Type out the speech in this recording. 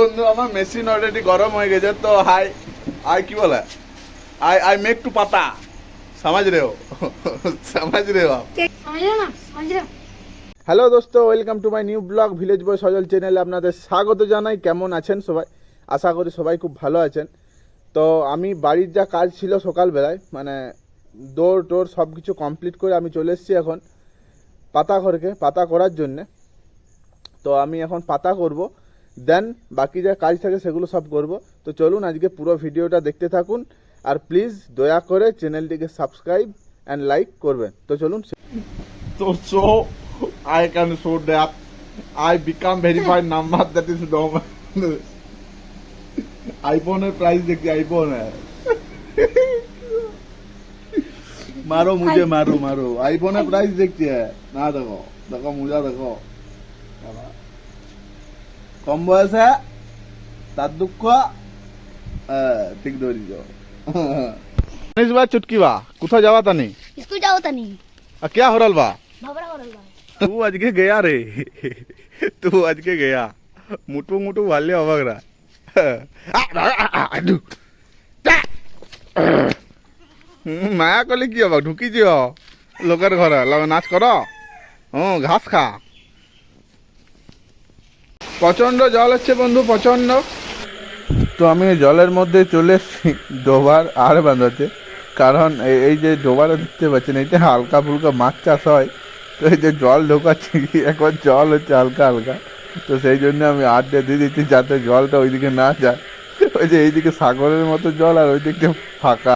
বন্ধু আমার machine already গরম হয়ে গেছে তো হাই আই কি বলে? আই আই মেক টু পাতা। সমাজ রে সমাজ রে হ্যালো দোস্ত welcome to my new vlog village boy Sajal চ্যানেলে আপনাদের স্বাগত জানাই। কেমন আছেন সবাই? আশা করি সবাই খুব ভালো আছেন। তো আমি বাড়ির যা কাজ ছিল সকালবেলায় মানে দৌড় টোর সব কিছু কমপ্লিট করে আমি চলে এসেছি এখন পাতা ঘরকে পাতা করার জন্যে। তো আমি এখন পাতা করব। দেন বাকি যা কাজ থাকে সেগুলো সব করব। তো চলুন আজকে পুরো ভিডিওটা দেখতে থাকুন আর প্লিজ দয়া করে চ্যানেলটিকে সাবস্ক্রাইব অ্যান্ড লাইক করবেন। তো চলুন So, so I can show that I become verified number that is normal. আইফোনের প্রাইস দেখি আইফোনের মারো মুঝে মারো মারো। আইফোনের প্রাইস দেখছি না দেখো দেখো মুজা দেখো। বাবা। কম বয়সে তার দুঃখ ঠিক ধরি যাও বা চুটকি বা কোথাও যাওয়া তা নেই স্কুল যাও তা নেই আর কে হরল বা তু আজকে গেয়া রে তু আজকে গেয়া মুটু মুটু ভালে অবাক রা মায়া কলে কি হবা ঢুকি যাও লোকের ঘরে নাচ কর হুম ঘাস খা প্রচণ্ড জল হচ্ছে বন্ধু প্রচণ্ড তো আমি জলের মধ্যে চলে এসেছি ডোবার আর বাঁধাতে। কারণ এই- যে ডোবারে দেখতে পাচ্ছেন এইটা হালকা ফুলকা মাছ চাষ হয়, তো এই যে জল ঢোকাচ্ছি, এখন জল হচ্ছে হালকা হালকা। তো সেই জন্য আমি আড্ডে দিয়ে দিচ্ছি যাতে জলটা ওইদিকে না যায়। ওই যে এইদিকে সাগরের মতো জল আর ওইদিকে ফাঁকা।